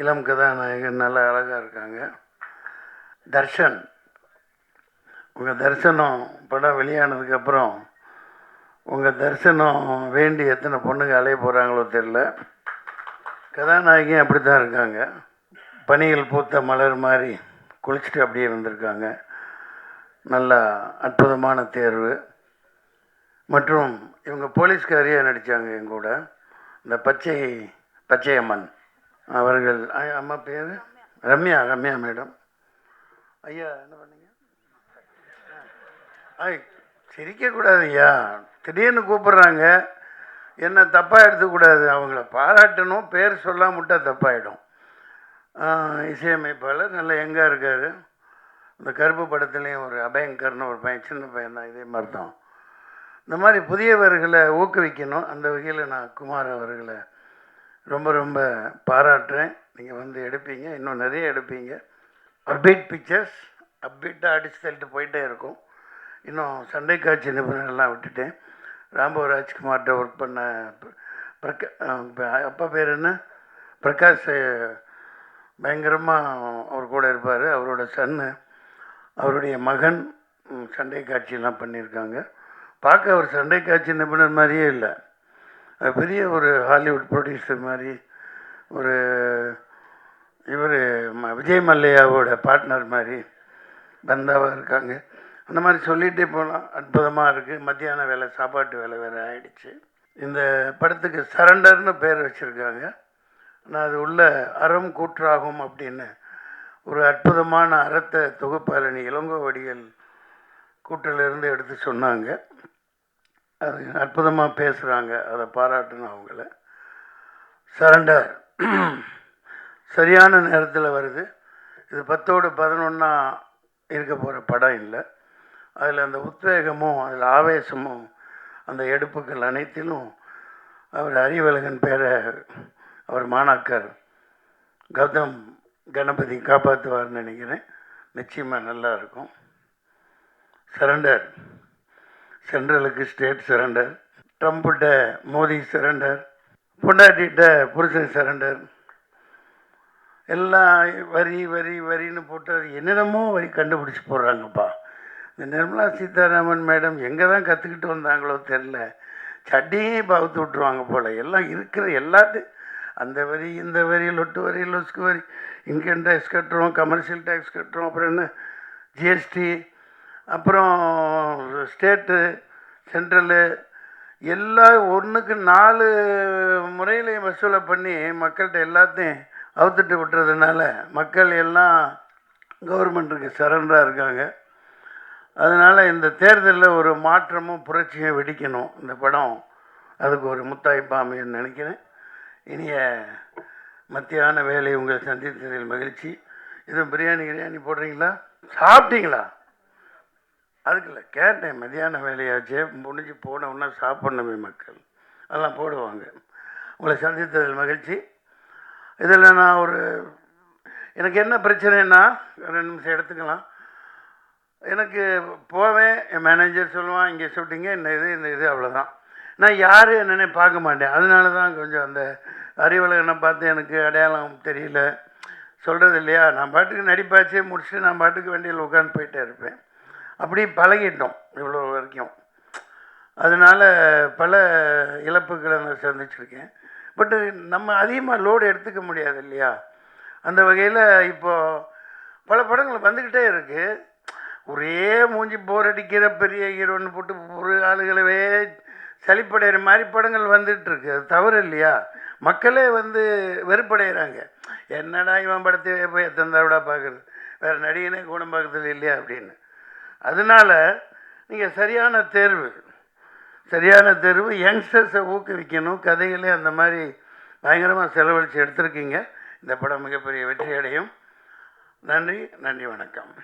இளம் கதாநாயகன் நல்லா அழகாக இருக்காங்க. தர்ஷன். உங்கள் தரிசனம் படம் வெளியானதுக்கப்புறம் உங்கள் தரிசனம் வேண்டி எத்தனை பொண்ணுங்க அலைய போகிறாங்களோ தெரில கதாநாயகியும் அப்படி தான் இருக்காங்க. பனியில் பூத்த மலர் மாதிரி குளிச்சுட்டு அப்படியே வந்திருக்காங்க நல்லா அற்புதமான தேர்வு. மற்றும் இவங்க போலீஸ்காரியாக நடித்தாங்க எங்கூட இந்த பச்சை பச்சையம்மன். அவர்கள் அம்மா பேர்? ரம்யா ரம்யா மேடம். ஐயா என்ன பண்ணீங்க? ஐ சிரிக்கக்கூடாது ஐயா. திடீர்னு கூப்பிட்றாங்க. என்ன தப்பாக எடுத்துக்கூடாது. அவங்கள பாராட்டணும் பேர் சொல்லாம தப்பாயிடும். இசையமைப்பாளர் நல்ல எங்காக இருக்கார். இந்த கருப்பு படத்துலேயும் ஒரு அபயங்கர்னு ஒரு பையன் சின்ன பையன் தான் இதே மாதிரி தான் இந்த மாதிரி புதியவர்களை ஊக்குவிக்கணும். அந்த வகையில் நான் குமார் அவர்களை ரொம்ப ரொம்ப பாராட்டுறேன். நீங்கள் வந்து எடுப்பீங்க. இன்னும் நிறைய எடுப்பீங்க. அப்டேட் பிக்சர்ஸ் அப்டேட்டாக அடிச்சு தள்ளிட்டு போயிட்டே இருக்கும். இன்னும் சண்டை காட்சி நிபுணர்லாம் விட்டுட்டேன். ராம்போ ராஜ்குமார்கிட்ட ஒர்க் பண்ண பிரகா அப்பா பேர் என்ன? பிரகாஷ் பயங்கரமாக அவர் கூட இருப்பார். அவரோட சன்னு அவருடைய மகன் சண்டை காட்சியெல்லாம் பண்ணியிருக்காங்க. பார்க்க அவர் சண்டை காட்சி நிபுணர் மாதிரியே இல்லை. பெரிய ஒரு ஹாலிவுட் ப்ரொடியூசர் மாதிரி ஒரு இவர் விஜய் மல்லையாவோட பார்ட்னர் மாதிரி பந்தாவாக இருக்காங்க. அந்த மாதிரி சொல்லிகிட்டே போகலாம் அற்புதமாக இருக்குது மத்தியான வேலை சாப்பாட்டு வேலை வேறு ஆகிடுச்சு இந்த படத்துக்கு சரண்டர்னு பேர் வச்சுருக்காங்க. ஆனால் அது உள்ள அறம் கூற்றாகும் அப்படின்னு ஒரு அற்புதமான அறத்தை தொகுப்பாளனி இளங்கோவடிகள் கூட்டிலிருந்து எடுத்து சொன்னாங்க. அது அற்புதமாக பேசுகிறாங்க அதை பாராட்டணும் அவங்கள. சரண்டர் சரியான நேரத்தில் வருது. இது பத்தோடு பதினொன்றா இருக்க போகிற படம் இல்லை. அதில் அந்த உத்வேகமும் அதில் ஆவேசமும் அந்த எடுப்புகள் அனைத்திலும் அவர் அறிவழகன் பேரை அவர் மாணாக்கர் கௌதம் கணபதி காப்பாற்றுவார்னு நினைக்கிறேன். நிச்சயமாக நல்லா இருக்கும். சரண்டர் சென்ட்ரலுக்கு ஸ்டேட் சரண்டர். ட்ரம்ப்கிட்ட மோடி சரண்டர். பொண்டாட்டிகிட்ட புருஷன் சரண்டர். எல்லாம் வரி வரி வரின்னு போட்டு அது என்னென்னமோ வரி கண்டுபிடிச்சி போடுறாங்கப்பா. இந்த நிர்மலா சீதாராமன் மேடம் எங்கே தான் கற்றுக்கிட்டு வந்தாங்களோ தெரில சட்டியே பகுத்து விட்ருவாங்க போல். எல்லாம் இருக்கிற எல்லாத்தையும் அந்த வரி இந்த வரி லொட்டு வரி லொஸ்க்கு வரி. இன்கம் டேக்ஸ் கட்டுறோம் கமர்ஷியல் டேக்ஸ் கட்டுறோம் அப்புறம் என்ன? ஜிஎஸ்டி அப்புறம் ஸ்டேட்டு சென்ட்ரலு எல்லாம் ஒன்றுக்கு நாலு முறையிலையும் வசூலை பண்ணி மக்கள்கிட்ட எல்லாத்தையும் அவுத்துட்டு விட்டுறதுனால மக்கள் எல்லாம் கவர்மெண்ட்டுக்கு சரண்டராக இருக்காங்க. அதனால் இந்த தேர்தலில் ஒரு மாற்றமும் புரட்சியும் வெடிக்கணும். இந்த படம் அதுக்கு ஒரு முத்தாய்ப்பாக அமையன்னு நினைக்கிறேன். இனிய மத்தியான வேலை உங்களை சந்தித்ததில் மகிழ்ச்சி. இதுவும் பிரியாணி கிரியாணி போடுறீங்களா? சாப்பிட்டீங்களா? அதுக்கு இல்லை கேட்டேன் மதியான வேலையாச்சே முடிஞ்சு போனவுன்னா சாப்பிட்ணுமே சாப்பிடணுமே மக்கள். அதெல்லாம் போடுவாங்க. உங்களை சந்தித்ததில் மகிழ்ச்சி. இதில் நான் ஒரு எனக்கு என்ன பிரச்சனைன்னா ரெண்டு நிமிஷம் எடுத்துக்கலாம். எனக்கு போவேன் என் மேனேஜர் சொல்லுவான் இங்கே ஷூட்டிங்க இந்த இது இந்த இது அவ்வளோதான் நான் யார் என்னன்னே பார்க்க மாட்டேன். அதனால தான் கொஞ்சம் அந்த அறிவலகனை பார்த்து எனக்கு அடையாளம் தெரியல. சொல்கிறது இல்லையா? நான் பாட்டுக்கு நடிப்பாச்சே முடிச்சுட்டு நான் பாட்டுக்கு வண்டியில் உட்காந்து போயிட்டே இருப்பேன். அப்படி பழகிட்டோம் இவ்வளோ வரைக்கும். அதனால் பல இழப்புகளை நான் சந்திச்சிருக்கேன். பட்டு நம்ம அதிகமாக லோடு எடுத்துக்க முடியாது இல்லையா? அந்த வகையில் இப்போது பல படங்கள் வந்துக்கிட்டே இருக்குது ஒரே மூஞ்சி போர் அடிக்கிற பெரிய ஹீரோன்னு போட்டு ஒரு ஆளுகளவே சளிப்படைகிற மாதிரி படங்கள் வந்துகிட்ருக்கு அது தவறு இல்லையா? மக்களே வந்து வெறுப்படைகிறாங்க என்னடா இவன் படத்தையே போய் எத்தனை தடவை பார்க்குறது? வேறு நடிகனே குணம் பார்க்குறது இல்லையா அப்படின்னு. அதனால் நீங்கள் சரியான தேர்வு. சரியான தேர்வு யங்ஸ்டர்ஸை ஊக்குவிக்கணும். கதைகளே அந்த மாதிரி பயங்கரமாக செலவழித்து எடுத்திருக்கீங்க. இந்த படம் மிகப்பெரிய வெற்றி அடையும் நன்றி நன்றி வணக்கம்.